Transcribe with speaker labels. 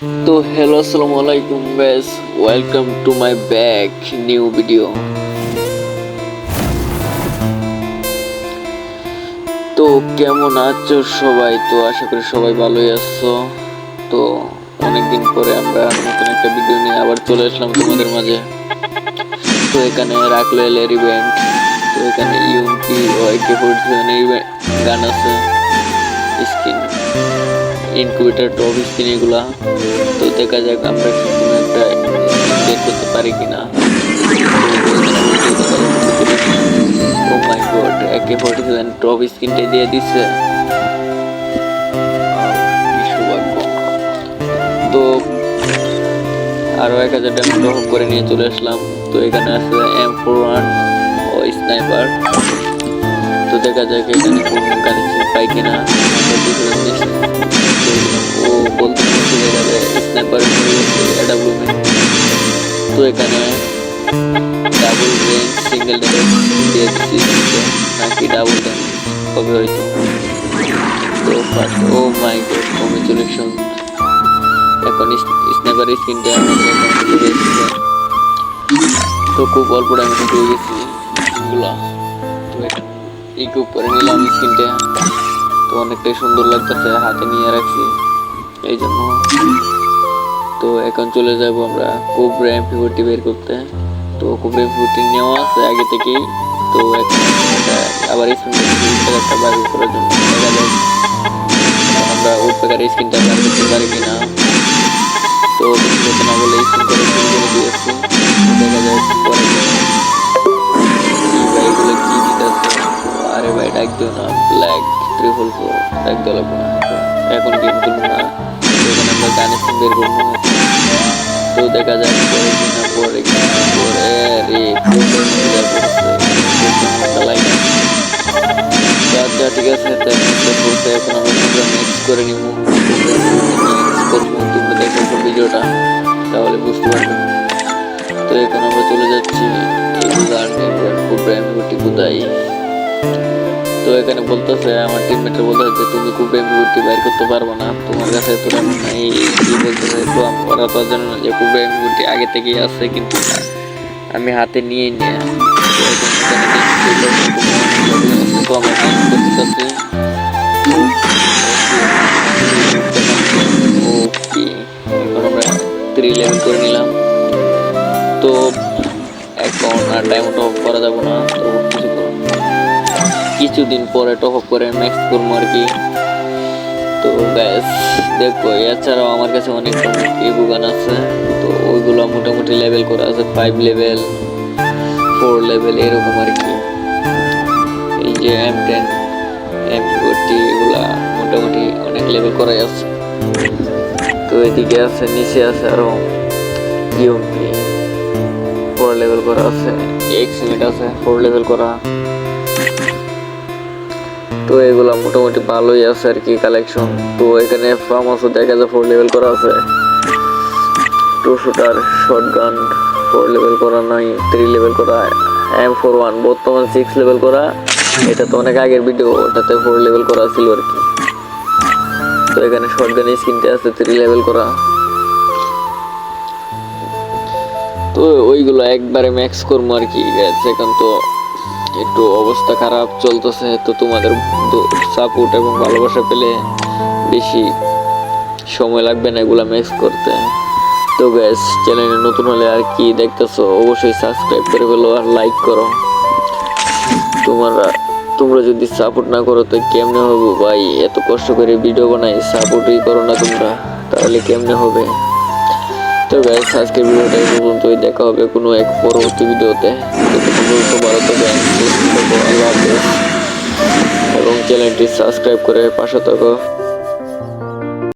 Speaker 1: তো হ্যালো আসসালামু আলাইকুম guys welcome to my back new video তো কেমন আছো সবাই? তো আশা করি সবাই ভালোই আছো। তো অনেকদিন পরে আমরা নতুন একটা ভিডিও নিয়ে আবার চলে আসলাম তোমাদের মাঝে। তো এখানে রাখল এলের ইভেন্ট তো এখানে ইউপি ওয়াইকে সেভেনের গান আছে। স্কিন ইনকিউবেটার টপ স্কিন এগুলা। তো দেখা যাক আমরা কি কোনো একটা বের করতে পারি কিনা। ও my god AK forty seven top স্ক্রিনটা দিয়ে দিচ্ছে তো আরও এক হাজার টাকা টপ করে নিয়ে চলে আসলাম। তো এখানে আছে এম ফোর ওয়ান ও স্নাইপার তো দেখা যাক এখানে কোন কানেকশন পাই কিনা। ও বলতে চলে যাবে এডাব্লিউমেন্ট তো এখানে ডাবল রেঞ্জ সিঙ্গেল দিচ্ছি নাকি ডাবল রেঞ্জ হবে হয়তো তো first oh my god congratulation এখন স্নাইপার স্ক্রিনটা আমাদের তো খুব অল্প টাইমে ঢুকে গেছি এগুলা তো ইকুপ করে নিলাম স্ক্রিনটা তো অনেকটাই সুন্দর লাগতেছে, হাতে নিয়ে রাখছি। এই জন্য তো এখন চলে যাব আমরা কোবরা এমপি ফোরটি বের করতে। তো কোবরা এমপি ফোরটি নেওয়া আছে আগে থেকেই। তো আবার একটা বার করার জন্য আমরা ওর পেকার স্ক্রিনটা বার করতে পারি কিনা। তো না বলে স্ক্রিন করে করে দিয়েছি। দেখা যাক পরে কি কি আরে ভাই, ডাক দিও না। ব্ল্যাক ট্রিপল ফোর ডাক দেওয়া এখন খেলব না এখানে আমরা গানে বের করব তো দেখা যাক পরে কিনা পরে পরে আচ্ছা করে নিব মিক্স তাহলে বুঝতে পারবে তো এখন আমরা চলে যাচ্ছি কোথায় তো এখানে বলতেছে, আমার টিমমেটরা বলতেছে তুমি খুব এমবিটি বাইর করতে পারব না। তোমার কাছে তো এই কি বলতেছে তো ওরা তো জানে যে, খুব এমবিটি আগে থেকেই আছে, কিন্তু আমি হাতে নিয়ে নিয়ে লেভেল করে নিলাম। তো এখন আর টাইম টপ করা যাব না। তো কিছু কিছুদিন পরে টপ আপ করে ম্যাক্স করব আর কি। তো ব্যাস, দেখো, এছাড়াও আমার কাছে অনেক ইবুগান আছে। তো ওইগুলো মোটামুটি লেভেল করা আছে ফাইভ লেভেল ফোর লেভেল এরকম আর কি। এই যে এম টেন এম ফোরটি এগুলা মোটামুটি অনেক লেভেল করাই আছে। তো এদিকে আছে, নিচে আছে আরও ইউপি ফোর লেভেল করা আছে এক্স মিট আছে ফোর লেভেল করা। তো এগুলা মোটামুটি ভালোই আছে আর কি কালেকশন তো এখানে ফার্মাসও দেখা যায় ফোর লেভেল করা আছে। Two shooter short gun four level করা নাই থ্রি লেভেল করা এম ফোর ওয়ান বর্তমান সিক্স লেভেল করা। এটা তো অনেক আগের ভিডিও ওটাতে ফোর লেভেল করা ছিল আর কি। তো এখানে শর্ট গানের স্ক্রিনটা আছে থ্রি লেভেল করা। তো ওইগুলো একবারে ম্যাক্স করব আর কি এখন তো একটু অবস্থা খারাপ চলতেছে, তো তোমাদের সাপোর্ট এবং ভালোবাসা পেলে বেশি সময় লাগবে না এগুলো ম্যাক্স করতে। তো গ্যাস চ্যানেলে নতুন হলে আর কি দেখতেছো, অবশ্যই সাবস্ক্রাইব করে ফেলো আর লাইক করো। তোমরা তোমরা যদি সাপোর্ট না করো, তো কেমনে হবে ভাই? এত কষ্ট করে ভিডিও বানাই সাপোর্টই করো না তোমরা, তাহলে কেমনে হবে? তো গাইস আজকের ভিডিওটা পর্যন্তই, দেখা হবে কোনো এক পরবর্তী ভিডিওতে। ভালো থাকবেন। এবং চ্যানেলটি সাবস্ক্রাইব করে পাশে থাকো।